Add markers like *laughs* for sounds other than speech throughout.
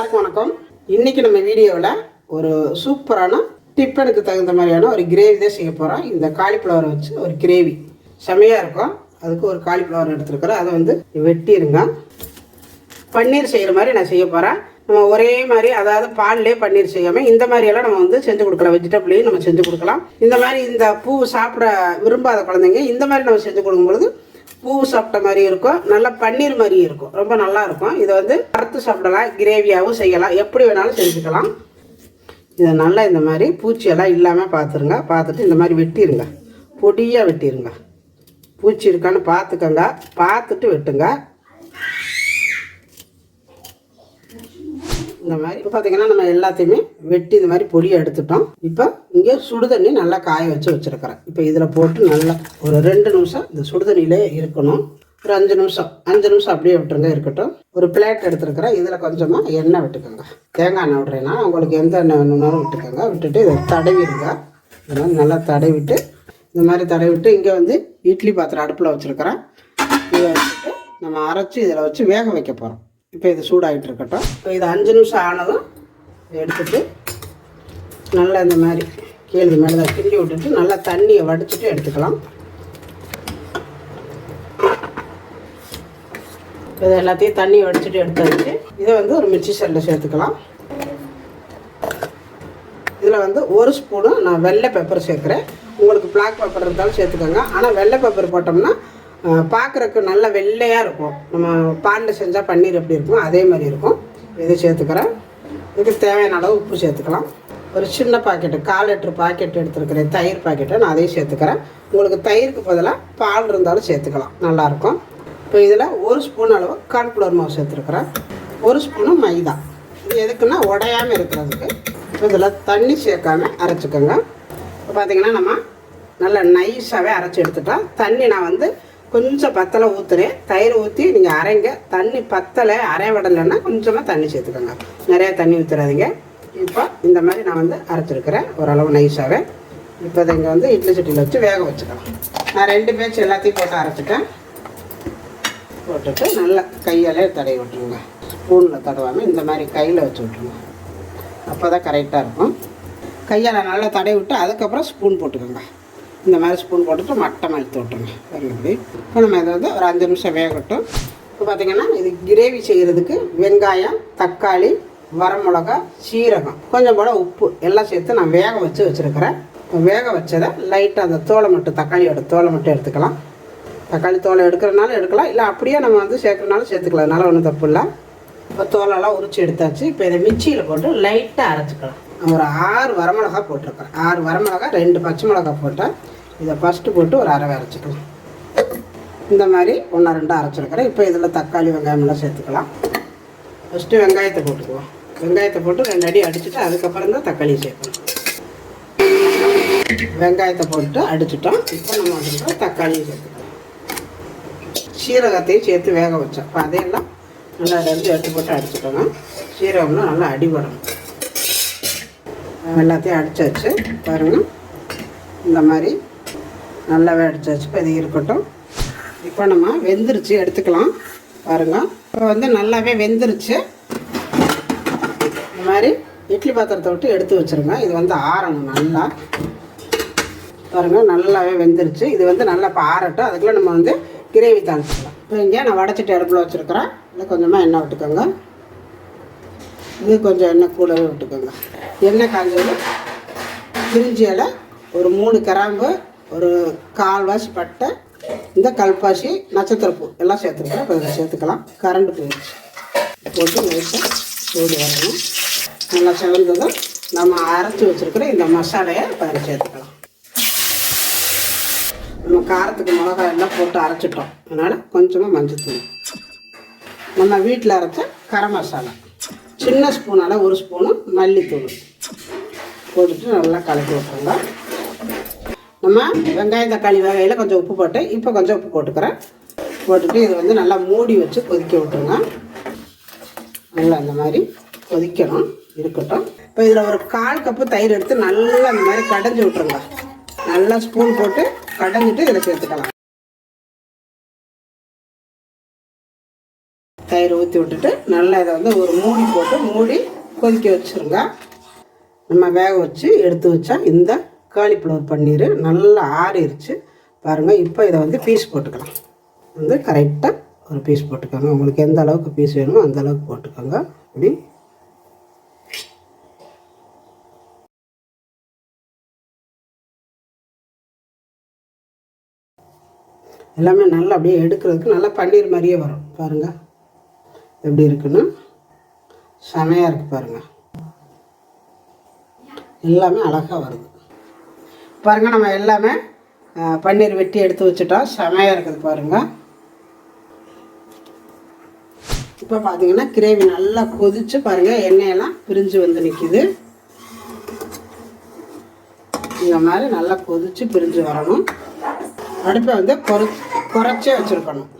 எல்லாருக்கும் வணக்கம். இன்னைக்கு நம்ம வீடியோவில் ஒரு சூப்பரான டிப்பனுக்கு தகுந்த மாதிரியான ஒரு கிரேவி தான் செய்ய போகிறோம் இந்த காலிஃப்ளவரை வச்சு ஒரு கிரேவி செமையாக இருக்கும். அதுக்கு ஒரு காலிஃப்ளவர் எடுத்துருக்குறோம் அதை வந்து வெட்டிடுங்க பன்னீர் செய்கிற மாதிரி நான் செய்ய போகிறேன் நம்ம ஒரே மாதிரி அதாவது பால்லே பன்னீர் செய்யாமல் இந்த மாதிரியெல்லாம் நம்ம வந்து செஞ்சு கொடுக்கலாம். வெஜிடபிளையும் நம்ம செஞ்சு கொடுக்கலாம். இந்த மாதிரி இந்த பூ சாப்பிட விரும்பாத குழந்தைங்க இந்த மாதிரி நம்ம செஞ்சு கொடுக்கும்பொழுது பூ சாப்பிட்ட மாதிரி இருக்கும். நல்லா பன்னீர் மாதிரி இருக்கும். ரொம்ப நல்லா இருக்கும். இதை வந்து வறுத்து சாப்பிடலாம். கிரேவியாகவும் செய்யலாம். எப்படி வேணாலும் செஞ்சுக்கலாம். இதை நல்லா இந்த மாதிரி பூச்சியெல்லாம் இல்லாமல் பார்த்துருங்க. பார்த்துட்டு இந்த மாதிரி வெட்டிடுங்க பொடியாக வெட்டிடுங்க பூச்சி இருக்கான்னு பார்த்துக்கோங்க. பார்த்துட்டு வெட்டுங்க. இந்த மாதிரி. இப்போ பார்த்தீங்கன்னா நம்ம எல்லாத்தையுமே வெட்டி இந்த மாதிரி பொடியை எடுத்துட்டோம். இப்போ இங்கே சுடுதண்ணி நல்லா காய வச்சு வச்சுருக்கிறேன். இப்போ இதில் போட்டு நல்லா ஒரு ரெண்டு நிமிஷம் இந்த சுடுதண்ணியிலே இருக்கணும். ஒரு அஞ்சு நிமிஷம். அஞ்சு நிமிஷம் அப்படியே விட்டுருங்க இருக்கட்டும். ஒரு பிளேட் எடுத்துருக்கிறேன். இதில் கொஞ்சமாக எண்ணெய் விட்டுக்கோங்க. தேங்காய் எண்ணெய் விட்றேன்னா உங்களுக்கு எந்த எண்ணெய் வேணும்னாலும் விட்டுக்கோங்க. விட்டுட்டு இதை தடவிடுங்க. இதெல்லாம் நல்லா தடவிட்டு இந்த மாதிரி தடவிட்டு இங்கே வந்து இட்லி பாத்திரம் அடுப்பில் வச்சுருக்கிறேன். இதை வச்சுட்டு நம்ம அரைச்சி இதில் வச்சு வேக வைக்க போகிறோம் இப்போ இது சூடாகிட்டு இருக்கட்டும். இப்போ இது அஞ்சு நிமிஷம் ஆனதும் இதை எடுத்துட்டு நல்லா இந்த மாதிரி கீழே மேலே தான் கிண்டி விட்டுட்டு நல்லா தண்ணியை வடிச்சிட்டு எடுத்துக்கலாம். இது எல்லாத்தையும் தண்ணி வடிச்சிட்டு எடுத்தாச்சு. இதை வந்து ஒரு மிர்ச்சி செல்லில் சேர்த்துக்கலாம். இதில் வந்து ஒரு ஸ்பூனு நான் வெள்ளை பெப்பர் சேர்க்குறேன். உங்களுக்கு பிளாக் பெப்பர் இருந்தாலும் சேர்த்துக்கோங்க. ஆனால் வெள்ளை பெப்பர் போட்டோம்னா பார்க்குறக்கு நல்ல வெள்ளையாக இருக்கும். நம்ம பாலில் செஞ்சால் பன்னீர் எப்படி இருக்கும் அதே மாதிரி இருக்கும். இதை சேர்த்துக்கிறேன்? இதுக்கு தேவையான அளவு உப்பு சேர்த்துக்கலாம். ஒரு சின்ன பாக்கெட்டு கால் லிட்டர் பாக்கெட் எடுத்துருக்கிறேன். தயிர் பாக்கெட்டை நான் அதையும் சேர்த்துக்கிறேன். உங்களுக்கு தயிருக்கு பதிலாக பால் இருந்தாலும் சேர்த்துக்கலாம். நல்லாயிருக்கும் இப்போ இதில் ஒரு ஸ்பூன் அளவு கார்ன்ஃப்ளவர் மாவு சேர்த்துருக்குறேன். ஒரு ஸ்பூனு மைதா. இது எதுக்குன்னா உடையாமல் இருக்கிறதுக்கு. இதில் தண்ணி சேர்க்காம அரைச்சிக்கோங்க. இப்போ பார்த்தீங்கன்னா நம்ம நல்லா நைஸாகவே அரைச்சி எடுத்துட்டோம் தண்ணி நான் வந்து கொஞ்சம் பத்தலை ஊற்றுறேன் தயிர் ஊற்றி நீங்கள் அரைங்க. தண்ணி பத்தலை அரை விடலைன்னா கொஞ்சமாக தண்ணி சேர்த்துக்கோங்க. நிறையா தண்ணி ஊற்றுறாதீங்க இப்போ இந்த மாதிரி நான் வந்து அரைச்சிருக்கிறேன். ஓரளவு நைஸாகவே இப்போ அதை இங்கே வந்து இட்லி சட்டியில் வச்சு வேக வச்சுக்கலாம். நான் ரெண்டு பேச்சு எல்லாத்தையும் போட்டு அரைச்சிட்டேன். போட்டுட்டு நல்லா கையாலே தடவி விட்டுருங்க. ஸ்பூனில் தடவாமல் இந்த மாதிரி கையில் வச்சு விட்ருங்க அப்போ தான் கரெக்டாக இருக்கும். கையால் நல்லா தடவி விட்டு அதுக்கப்புறம் ஸ்பூன் போட்டுக்கோங்க. இந்த மாதிரி ஸ்பூன் போட்டுட்டு மட்டம் அழுத்து விட்டுருங்க இப்படி இப்போ நம்ம இதை வந்து ஒரு அஞ்சு நிமிஷம் வேகட்டும். இப்போ பார்த்தீங்கன்னா இது கிரேவி செய்கிறதுக்கு வெங்காயம் தக்காளி வரமிளகா சீரகம் கொஞ்சம் போல உப்பு எல்லாம் சேர்த்து நான் வேக வச்சு வச்சுருக்கிறேன். வேக வச்சதை லைட்டாக அந்த தோலை மட்டும் தக்காளியோட தோலை மட்டும் எடுத்துக்கலாம். தக்காளி தோலை எடுக்கிறனாலும் எடுக்கலாம். இல்லை அப்படியே நம்ம வந்து சேர்க்குறனாலும் சேர்த்துக்கலாம். அதனால் ஒன்றும் தப்பு இல்லை. இப்போ தோலெல்லாம் உரிச்சு எடுத்தாச்சு. இப்போ இதை மிக்சியில் போட்டு லைட்டாக அரைச்சிக்கலாம். ஒரு ஆறு வரமிளகா போட்டிருக்கேன் ஆறு வரமிளகா ரெண்டு பச்சை மிளகா போட்டேன். இதை ஃபஸ்ட்டு போட்டு ஒரு அரை அரைச்சிக்கலாம். இந்த மாதிரி ஒன்றா ரெண்டு அரைச்சிருக்கிறேன். இப்போ இதில் தக்காளி வெங்காயமெல்லாம் சேர்த்துக்கலாம். ஃபஸ்ட்டு வெங்காயத்தை போட்டுக்குவோம். வெங்காயத்தை போட்டு ரெண்டு அடி அடிச்சுட்டு அதுக்கப்புறம் தான் தக்காளி சேர்க்கணும். வெங்காயத்தை போட்டு அடிச்சிட்டோம். இப்போ நம்ம வந்து தக்காளியும் சேர்த்துக்கலாம். சீரகத்தையும் சேர்த்து வேக வச்சோம். இப்போ அதையெல்லாம் நல்லா ரெண்டு எடுத்து போட்டு அடிச்சுக்கணும் சீரகம்லாம் நல்லா அடிபடும் எல்லாத்தையும் அடிச்சாச்சு பாருங்கள் இந்த மாதிரி நல்லாவே அடிச்சாச்சு இப்போ இது இருக்கட்டும். இப்போ நம்ம வெந்துருச்சு எடுத்துக்கலாம். பாருங்கள் இப்போ வந்து நல்லாவே வெந்துருச்சு. இந்த மாதிரி இட்லி பாத்திரத்தை விட்டு எடுத்து வச்சுருங்க. இது வந்து ஆறணும் நல்லா. பாருங்கள் நல்லாவே வெந்துருச்சு. இது வந்து நல்லா இப்போ ஆறட்டும். அதுக்குள்ளே நம்ம வந்து கிரேவி தாளிச்சிக்கலாம். இப்போ இங்கே நான் வடைச்சிட்டு அடுப்பில் வச்சுருக்கிறேன். இதில் கொஞ்சமாக எண்ணெய் விட்டுக்கோங்க. இது கொஞ்சம் எண்ணெய் கூடவே விட்டுக்கோங்க. எண்ணெய் காஞ்சது பிரிஞ்சி இலை ஒரு மூணு கிராம்பு ஒரு கால்வாசி பட்டை இந்த கல்பாசி நட்சத்திரப்பூ எல்லாம் சேர்த்துருக்கோம் இப்போ இதில் சேர்த்துக்கலாம். கரண்ட் போயிடுச்சு. போட்டு லைட்டாக சூடு வரணும். நல்லா செவந்ததும் நம்ம அரைச்சி வச்சுருக்கிற இந்த மசாலையை இப்போ சேர்த்துக்கலாம். நம்ம காரத்துக்கு மிளகாய் எல்லாம் போட்டு அரைச்சிட்டோம். அதனால் கொஞ்சமாக மஞ்சள் தூள் நம்ம வீட்டில் அரைச்ச கரம் மசாலா. சின்ன ஸ்பூனால் ஒரு ஸ்பூனு மல்லித்தூள். போட்டுட்டு நல்லா கலக்கி விட்டுருங்க. நம்ம வெங்காயம் தக்காளி வகையில் கொஞ்சம் உப்பு போட்டு இப்போ கொஞ்சம் உப்பு போட்டுக்கிறேன். போட்டுட்டு இது வந்து நல்லா மூடி வச்சு கொதிக்க விட்டுருங்க. நல்லா அந்த மாதிரி கொதிக்கணும் இருக்கட்டும். இப்போ இதில் ஒரு கால் கப்பு தயிர் எடுத்து நல்லா அந்த மாதிரி கடைஞ்சி விட்டுருங்க. நல்லா ஸ்பூன் போட்டு கடைஞ்சிட்டு இதில் சேர்த்துக்கலாம். தயிர் ஊற்றி விட்டுட்டு நல்லா இதை வந்து ஒரு மூடி போட்டு மூடி கொதிக்க வச்சுருங்க. நம்ம வேக வச்சு எடுத்து வச்சா இந்த காலிஃப்ளவர் பன்னீர் நல்லா ஆறிடுச்சு பாருங்கள் இப்போ இதை வந்து பீஸ் போட்டுக்கலாம். வந்து கரெக்டாக ஒரு பீஸ் போட்டுக்கோங்க. உங்களுக்கு எந்த அளவுக்கு பீஸ் வேணுமோ அந்த அளவுக்கு போட்டுக்கோங்க. இப்படி. எல்லாமே நல்லா அப்படியே எடுக்கிறதுக்கு நல்லா பன்னீர் மாதிரியே வரும். பாருங்கள் எப்படி இருக்குன்னு செமையாக இருக்குது பாருங்கள் எல்லாமே அழகாக வருது. பாருங்கள் நம்ம எல்லாமே பன்னீர் வெட்டி எடுத்து வச்சுட்டோம் செமையாக இருக்குது பாருங்கள் இப்போ பார்த்தீங்கன்னா கிரேவி நல்லா கொதிச்சு பாருங்கள் எண்ணெயெல்லாம் பிரிஞ்சு வந்து நிற்கிது இந்த மாதிரி நல்லா கொதிச்சு பிரிஞ்சு வரணும். அடுப்பை வந்து குறை குறைச்சே வச்சுருக்கணும்.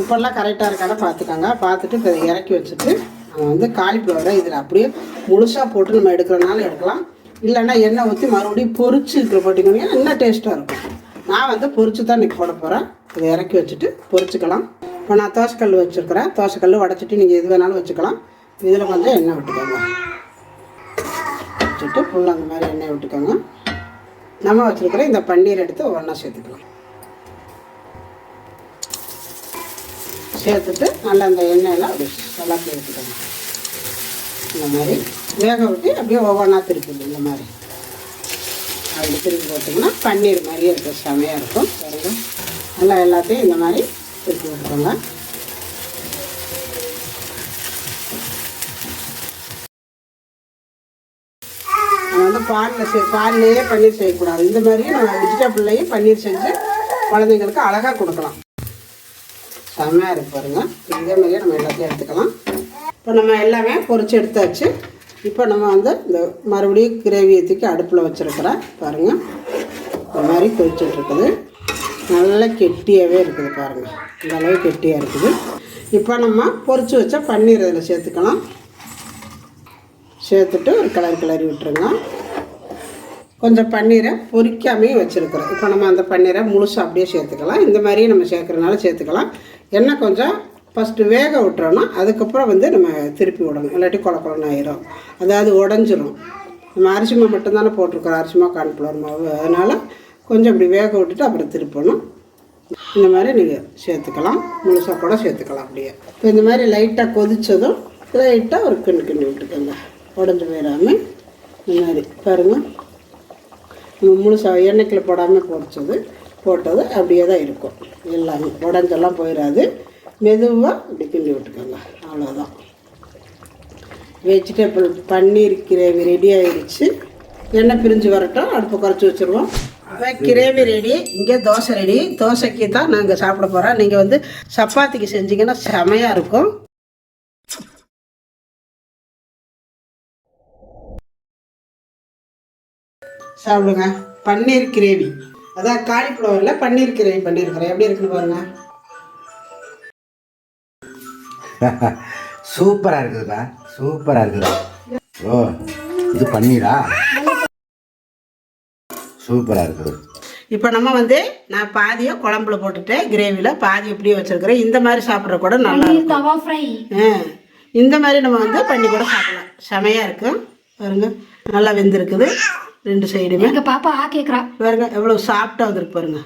உப்பெல்லாம் கரெக்டாக இருக்கான பார்த்துக்கோங்க. பார்த்துட்டு இப்போ இதை இறக்கி வச்சுட்டு நம்ம வந்து காலிஃப்ளவரை இதில் அப்படியே முழுசாக போட்டு நம்ம எடுக்கிறனால எடுக்கலாம். இல்லைன்னா எண்ணெய் ஊற்றி மறுபடியும் பொரிச்சு இருக்கிற போட்டிங்கன்னா இன்னும் டேஸ்ட்டாக இருக்கும். நான் வந்து பொறிச்சு தான் இன்றைக்கி போட போகிறேன் இதை இறக்கி வச்சுட்டு பொரிச்சுக்கலாம். இப்போ நான் தோசைக்கல் வச்சுருக்கிறேன். தோசைக்கல் உடச்சிட்டு நீங்கள் எது வேணாலும் வச்சுக்கலாம். இதில் கொஞ்சம் எண்ணெய் விட்டுக்கோங்க. வச்சுட்டு ஃபுல்லாக அந்த மாதிரி எண்ணெய் விட்டுக்கோங்க. நம்ம வச்சுருக்கிற இந்த பன்னீர் எடுத்து ஒன்றா சேர்த்துக்கலாம். சேர்த்துட்டு நல்லா அந்த எண்ணெயெல்லாம் அப்படி நல்லா எடுத்துக்கோங்க இந்த மாதிரி. வேக விட்டு அப்படியே ஒவ்வொன்றா திருப்பிங்க இந்த மாதிரி. அப்படி திருப்பி போட்டிங்கன்னா பன்னீர் மாதிரியே இருக்கும் செமையாக இருக்கும். பாருங்க. நல்லா எல்லாத்தையும் இந்த மாதிரி திருப்பி விட்டுக்கோங்க. வந்து பாலில் செய் பாலிலேயே பன்னீர் செய்யக்கூடாது. இந்த மாதிரியும் நம்ம வெஜிடபிள்லையும் பன்னீர் செஞ்சு குழந்தைங்களுக்கு அழகாக கொடுக்கலாம். செம்மையாக இருக்கு பாருங்கள் இதே மாதிரியே நம்ம எல்லாத்தையும் எடுத்துக்கலாம். இப்போ நம்ம எல்லாமே பொறிச்சு எடுத்தாச்சு. இப்போ நம்ம வந்து இந்த மறுபடியும் கிரேவியை தூக்கி அடுப்பில் வச்சுருக்கிறேன் பாருங்கள் இந்த மாதிரி கொதிச்சிட்டுருக்குது நல்லா கெட்டியாகவே இருக்குது பாருங்கள் இந்த அளவு கெட்டியாக இருக்குது. இப்போ நம்ம பொறிச்சு வச்சா பன்னீர் இதில் சேர்த்துக்கலாம். சேர்த்துட்டு ஒரு கலர் கிளறி விட்டுருங்க. கொஞ்சம் பன்னீரை பொரிக்காமையே வச்சுருக்குறோம். இப்போ நம்ம அந்த பன்னீரை முழுசாக அப்படியே சேர்த்துக்கலாம். இந்த மாதிரியே நம்ம சேர்க்குறதுனால சேர்த்துக்கலாம். எண்ணெய் கொஞ்சம் ஃபஸ்ட்டு வேக விட்டுறோன்னா அதுக்கப்புறம் வந்து நம்ம திருப்பி விடணும். இல்லாட்டி கொல கொலன்னு ஆயிரும். அதாவது உடஞ்சிரும். நம்ம அரிசிமா மட்டும்தானே போட்டிருக்கிறோம். அரிசிமா மாவு மாவு. அதனால் கொஞ்சம் இப்படி வேக விட்டுட்டு அப்புறம் திருப்பணும். இந்த மாதிரி நீங்கள் சேர்த்துக்கலாம். முழுசாக கூட சேர்த்துக்கலாம் அப்படியே. இப்போ இந்த மாதிரி லைட்டாக கொதித்ததும் லைட்டாக ஒரு கிண்டு கிண்டு விட்டுக்கோங்க. உடஞ்சி போயிடாமல் இந்த மாதிரி பாருங்கள் நம்ம முழுசாக எண்ணெய்க்கில் போடாமல் பொரிச்சது. போட்டது அப்படியே தான் இருக்கும். எல்லாமே உடஞ்செல்லாம் போயிடாது மெதுவாக இப்படி கிண்டி விட்டுக்கோங்க. அவ்வளோதான் வெஜிடபிள் பன்னீர் கிரேவி ரெடி ஆயிடுச்சு. எண்ணெய் பிரிஞ்சு வரட்டும். அடுப்பை குறைச்சி வச்சுருவோம். கிரேவி ரெடி இங்கே தோசை ரெடி தோசைக்கு தான் நாங்கள் சாப்பிட போகிறோம் நீங்கள் வந்து சப்பாத்திக்கு செஞ்சீங்கன்னா செமையாக இருக்கும். சாப்பிடுங்க. பன்னீர் கிரேவி. அதான் காலிஃப்ளவரில் பன்னீர் கிரேவி பண்ணியிருக்கிறேன் எப்படி இருக்குன்னு பாருங்க. *laughs* சூப்பராக இருக்குதுப்பா. சூப்பராக இருக்குது ஓ இது பன்னீரா? சூப்பராக இருக்குது. இப்போ நம்ம வந்து நான் பாதியை குழம்புல போட்டுட்டேன். கிரேவியில் பாதி எப்படியே வச்சிருக்கிறேன். இந்த மாதிரி சாப்பிட்ற கூட நல்லா இருக்கும். தவா ஃப்ரை ஆ, இந்த மாதிரி நம்ம வந்து பண்ணி கூட சாப்பிடலாம். செமையாக இருக்கும் பாருங்க நல்லா வெந்திருக்குது. ரெண்டு சைடுமே எங்க பாப்பா ஆ கேக்குறா. பாருங்க எவ்வளோ சாஃப்டாக வந்திருக்கு பாருங்க.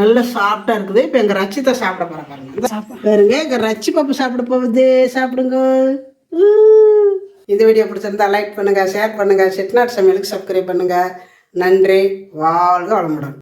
நல்ல சாஃப்டாக இருக்குது. இப்போ எங்கள் ரச்சித்தை சாப்பிட போகிறேன் பாருங்க. பாருங்க எங்கள் ரச்சி பாப்பு சாப்பிட போகுது. சாப்பிடுங்க. இந்த வீடியோ பிடிச்சிருந்தா லைக் பண்ணுங்க ஷேர் பண்ணுங்க. செட்நாட் சமையலுக்கு சப்ஸ்கிரைப் பண்ணுங்க. நன்றி. வாழ்க வளமுடன்.